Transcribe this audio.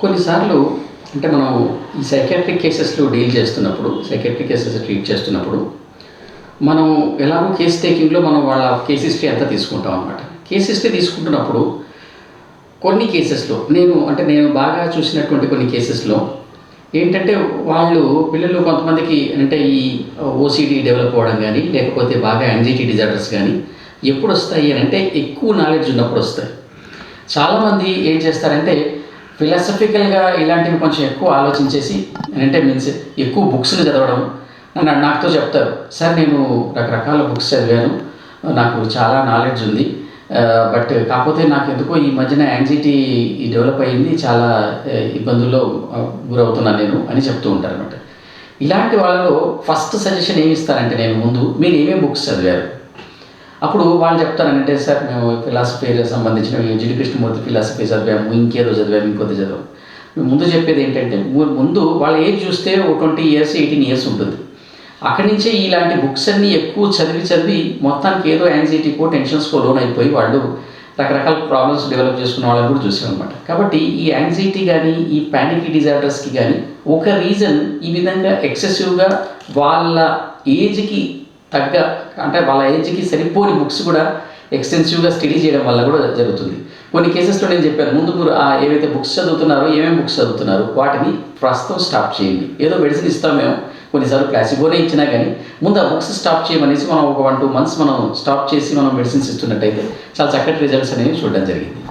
కొన్నిసార్లు అంటే మనం ఈ సైకాట్రిక్ కేసెస్లో డీల్ చేస్తున్నప్పుడు సైకాట్రిక్ కేసెస్ ట్రీట్ చేస్తున్నప్పుడు మనం ఎలాగో కేస్ టేకింగ్లో మనం వాళ్ళ కేస్ హిస్టరీ అంతా తీసుకుంటాం అనమాట కేస్ హిస్టరీ తీసుకుంటున్నప్పుడు కొన్ని కేసెస్లో నేను అంటే నేను బాగా చూసినటువంటి కొన్ని కేసెస్లో ఏంటంటే వాళ్ళు పిల్లలు కొంతమందికి అంటే ఈ ఓసిడి డెవలప్ అవ్వడం కానీ లేకపోతే బాగా యాంగ్జైటీ డిజార్డర్స్ కానీ ఎప్పుడు వస్తాయి అని అంటే ఎక్కువ నాలెడ్జ్ ఉన్నప్పుడు వస్తాయి. చాలామంది ఏం చేస్తారంటే ఫిలాసఫికల్గా ఇలాంటివి కొంచెం ఎక్కువ ఆలోచించేసి అంటే మీన్స్ ఎక్కువ బుక్స్ని చదవడం నన్ను నాతో చెప్తారు సార్ నేను రకరకాల బుక్స్ చదివాను నాకు చాలా నాలెడ్జ్ ఉంది బట్ కాకపోతే నాకు ఎందుకో ఈ మధ్యన యాంగ్జైటీ డెవలప్ అయ్యింది చాలా ఇబ్బందుల్లో గురవుతున్నాను నేను అని చెప్తూ ఉంటారు అనమాట ఇలాంటి వాళ్ళలో ఫస్ట్ సజెషన్ ఏమి ఇస్తారంటే నేను ముందు మీరు ఏమేమి బుక్స్ చదివారు? అప్పుడు వాళ్ళు చెప్తారంటే సార్ మేము ఫిలాసఫీ సంబంధించిన జిడి కృష్ణమూర్తి ఫిలాసఫీ చదివాము ఇంకేదో చదివాము ఇంకోది చదివాము ముందు చెప్పేది ఏంటంటే ముందు వాళ్ళ ఏజ్ చూస్తే ఒక ట్వంటీ ఇయర్స్ ఎయిటీన్ ఇయర్స్ ఉంటుంది. అక్కడి నుంచే ఇలాంటి బుక్స్ అన్నీ ఎక్కువ చదివి చదివి మొత్తానికి ఏదో యాంగ్జైటీకో టెన్షన్స్కో లోన్ అయిపోయి వాళ్ళు రకరకాల ప్రాబ్లమ్స్ డెవలప్ చేసుకున్న వాళ్ళని కూడా చూసాం అనమాట కాబట్టి ఈ యాంగ్జైటీ కానీ ఈ ప్యానిక్ డిజార్డర్స్కి కానీ ఒక రీజన్ ఈ విధంగా ఎక్సెసివ్గా వాళ్ళ ఏజ్కి తగ్గ అంటే వాళ్ళ ఏజ్కి సరిపోని బుక్స్ కూడా ఎక్స్టెన్సివ్గా స్టడీ చేయడం వల్ల కూడా జరుగుతుంది. కొన్ని కేసెస్లో నేను చెప్పాను ముందు మీరు ఆ ఏవైతే బుక్స్ చదువుతున్నారో ఏమేమి బుక్స్ చదువుతున్నారో వాటిని ప్రస్తుతం స్టాప్ చేయండి. ఏదో మెడిసిన్ ఇస్తాం మేము కొన్నిసార్లు ప్లాసిబోనే ఇచ్చినా కానీ ముందు ఆ బుక్స్ స్టాప్ చేయమనేసి మనం ఒక వన్ టూ మంత్స్ మనం స్టాప్ చేసి మనం మెడిసిన్స్ ఇస్తున్నట్టయితే చాలా చక్కటి రిజల్ట్స్ అనేవి చూడడం జరిగింది.